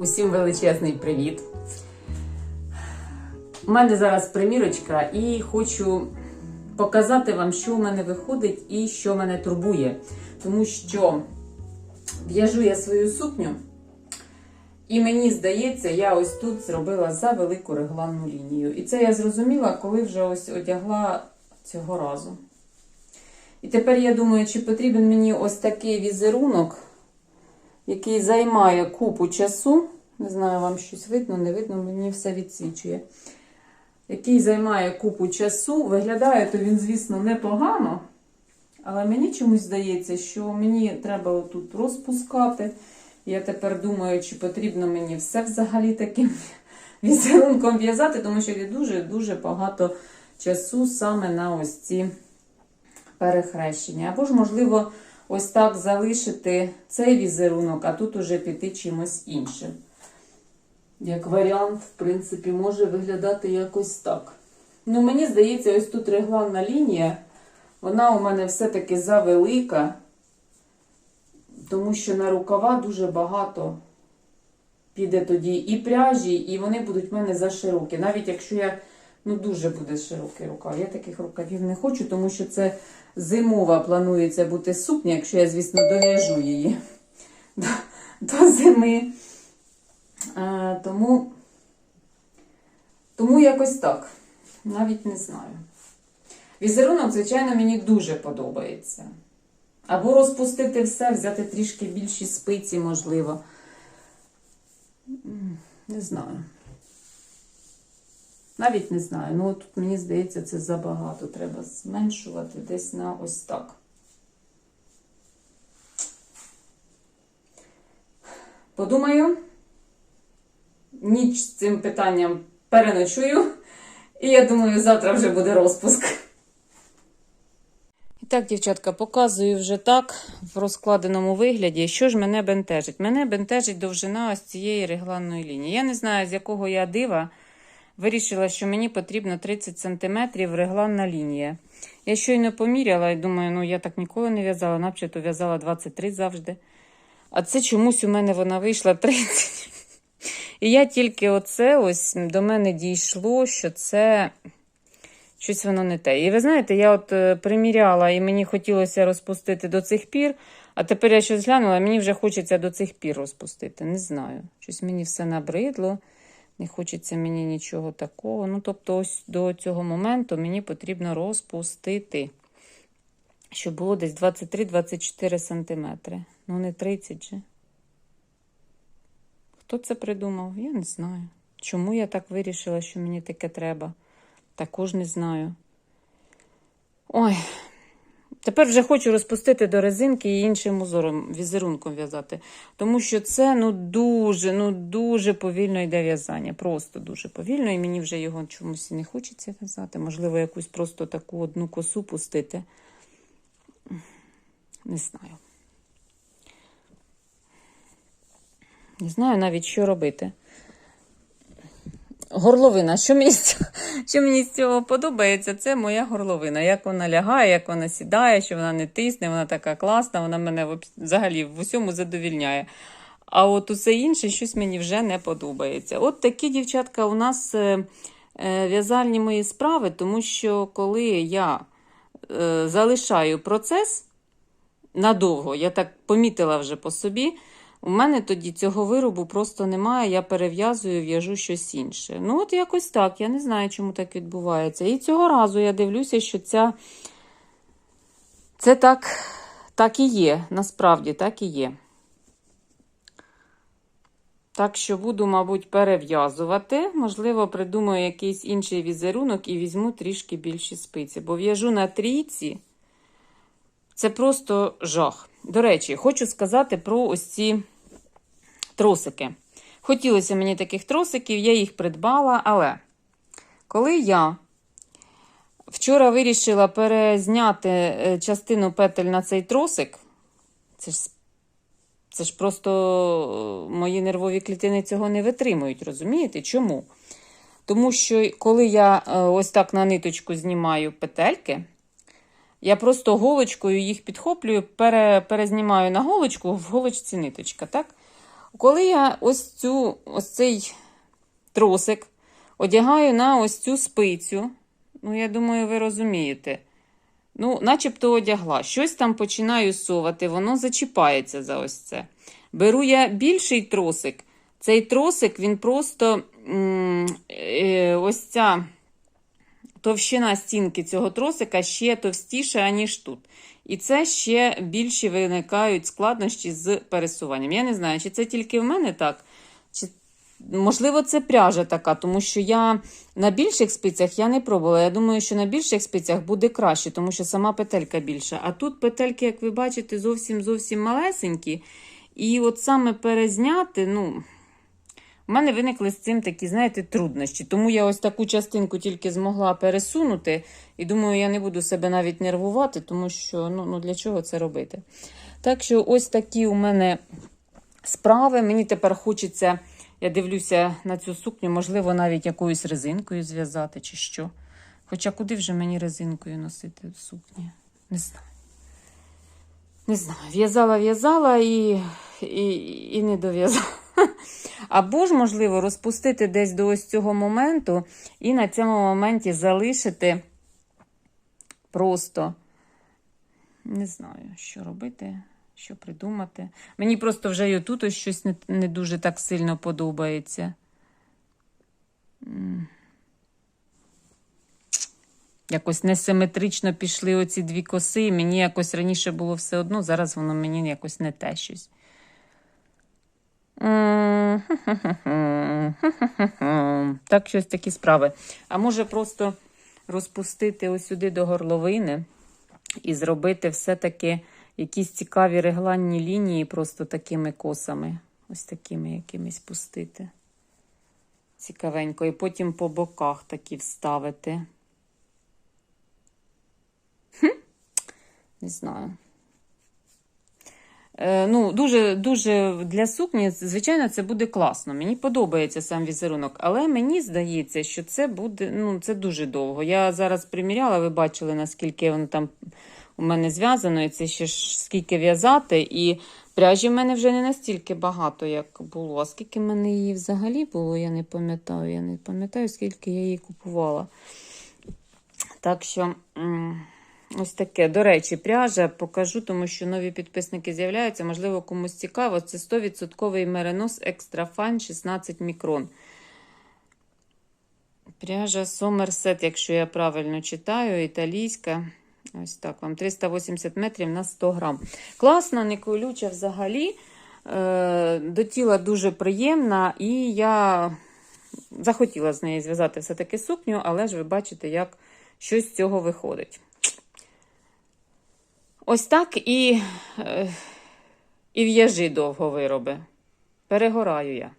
Усім величезний привіт. У мене зараз примірочка, і хочу показати вам, що в мене виходить і що мене турбує. Тому що в'яжу я свою сукню, і мені здається, я ось тут зробила за велику регланну лінію. І це я зрозуміла, коли вже ось одягла цього разу. І тепер я думаю, чи потрібен мені ось такий візерунок який займає купу часу. Не знаю, вам щось видно, не видно, мені все відсвічує. Який займає купу часу. Виглядає то він, звісно, непогано. Але мені чомусь здається, що мені треба тут розпускати. Я тепер думаю, чи потрібно мені все взагалі таким візерунком в'язати, тому що є дуже-дуже багато часу саме на ось ці перехрещення. Або ж, можливо, ось так залишити цей візерунок, а тут уже піти чимось іншим. Як варіант, в принципі, може виглядати якось так. Ну, мені здається, ось тут регланна лінія, вона у мене все-таки завелика, тому що на рукава дуже багато піде тоді і пряжі, і вони будуть в мене заширокі. Навіть якщо я, ну, дуже буде широкий рукав. Я таких рукавів не хочу, тому що це зимова планується бути сукня, якщо я, звісно, дов'яжу її до, до зими. А, тому, тому якось так. Навіть не знаю. Візерунок, звичайно, мені дуже подобається. Або розпустити все, взяти трішки більші спиці, можливо. Не знаю. Навіть не знаю. Ну, тут мені здається, це забагато. Треба зменшувати десь на ось так. Подумаю, ніч з цим питанням переночую. І я думаю, завтра вже буде розпуск. І так, дівчатка, показую вже так в розкладеному вигляді, що ж мене бентежить. Мене бентежить довжина ось цієї регланної лінії. Я не знаю, з якого я дива вирішила, що мені потрібно 30 см регланна лінія. Я щойно поміряла і думаю, ну я так ніколи не в'язала, начебто в'язала 23 завжди. А це чомусь у мене вона вийшла 30. І я тільки оце ось до мене дійшло, що це щось воно не те. І ви знаєте, я от е, приміряла і мені хотілося розпустити до цих пір, а тепер я щось глянула, і мені вже хочеться до цих пір розпустити. Не знаю. Щось мені все набридло, не хочеться мені нічого такого. Ну, тобто, ось до цього моменту мені потрібно розпустити, щоб було десь 23-24 сантиметри. Ну, не 30 же. Хто це придумав? Я не знаю. Чому я так вирішила, що мені таке треба? Також не знаю. Ой, тепер вже хочу розпустити до резинки і іншим узором, візерунком в'язати. Тому що це ну дуже, ну дуже повільно йде в'язання. Просто дуже повільно, і мені вже його чомусь не хочеться в'язати. Можливо, якусь просто таку одну косу пустити. Не знаю. Не знаю навіть, що робити. Горловина. Що мені, з цього, що мені з цього подобається, це моя горловина. Як вона лягає, як вона сідає, що вона не тисне, вона така класна, вона мене взагалі в усьому задовільняє. А от усе інше щось мені вже не подобається. От такі, дівчатка, у нас е, е, в'язальні мої справи, тому що коли я е, залишаю процес надовго, я так помітила вже по собі. У мене тоді цього виробу просто немає, я перев'язую, в'яжу щось інше. Ну, от якось так. Я не знаю, чому так відбувається. І цього разу я дивлюся, що ця... це так, так і є. Насправді так і є. Так що буду, мабуть, перев'язувати. Можливо, придумаю якийсь інший візерунок і візьму трішки більші спиці. Бо в'яжу на трійці. Це просто жах. До речі, хочу сказати про ось ці тросики. Хотілося мені таких тросиків, я їх придбала, але коли я вчора вирішила перезняти е, частину петель на цей тросик, це ж, це ж просто е, мої нервові клітини цього не витримують, розумієте? Чому? Тому що коли я е, ось так на ниточку знімаю петельки, я просто голочкою їх підхоплюю, пере, перезнімаю на голочку, в голочці ниточка, так? Коли я ось цю, ось цей тросик одягаю на ось цю спицю, ну, я думаю, ви розумієте. Ну, начебто одягла. Щось там починаю совати, воно зачіпається за ось це. Беру я більший тросик. Цей тросик, він просто е, ось ця товщина стінки цього тросика ще товстіша, аніж тут. І це ще більші виникають складнощі з пересуванням. Я не знаю, чи це тільки в мене так, чи можливо це пряжа така, тому що я на більших спицях я не пробувала. Я думаю, що на більших спицях буде краще, тому що сама петелька більша. А тут петельки, як ви бачите, зовсім зовсім малесенькі. І от саме перезняти, ну. У мене виникли з цим такі, знаєте, труднощі. Тому я ось таку частинку тільки змогла пересунути. І думаю, я не буду себе навіть нервувати, тому що ну, ну для чого це робити. Так що, ось такі у мене справи. Мені тепер хочеться, я дивлюся на цю сукню, можливо, навіть якоюсь резинкою зв'язати чи що. Хоча куди вже мені резинкою носити сукні? Не знаю. Не знаю. В'язала, в'язала і, і, і не дов'язала. Або ж, можливо, розпустити десь до ось цього моменту і на цьому моменті залишити просто не знаю, що робити, що придумати. Мені просто вже і тут ось щось не, не дуже так сильно подобається. Якось несиметрично пішли оці дві коси, мені якось раніше було все одно, зараз воно мені якось не те щось. Так, щось такі справи. А може просто розпустити ось сюди до горловини і зробити все-таки якісь цікаві регланні лінії просто такими косами. Ось такими якимись пустити. Цікавенько. І потім по боках такі вставити. Хм? Не знаю. Е, ну, дуже, дуже для сукні, звичайно, це буде класно. Мені подобається сам візерунок, але мені здається, що це буде ну, це дуже довго. Я зараз приміряла, ви бачили, наскільки воно там у мене зв'язано, і це ще ж скільки в'язати. І пряжі в мене вже не настільки багато, як було. А скільки в мене її взагалі було, я не пам'ятаю. Я не пам'ятаю, скільки я її купувала. Так що. Ось таке. До речі, пряжа покажу, тому що нові підписники з'являються. Можливо, комусь цікаво. Це 100% меринос Extra Fine 16 мікрон. Пряжа Somerset, якщо я правильно читаю, італійська. Ось так вам 380 метрів на 100 грам. Класна, не колюча взагалі. Е, До тіла дуже приємна, і я захотіла з неї зв'язати все-таки сукню, але ж ви бачите, як щось з цього виходить. Ось так і, е, і в'яжи довго вироби. Перегораю я.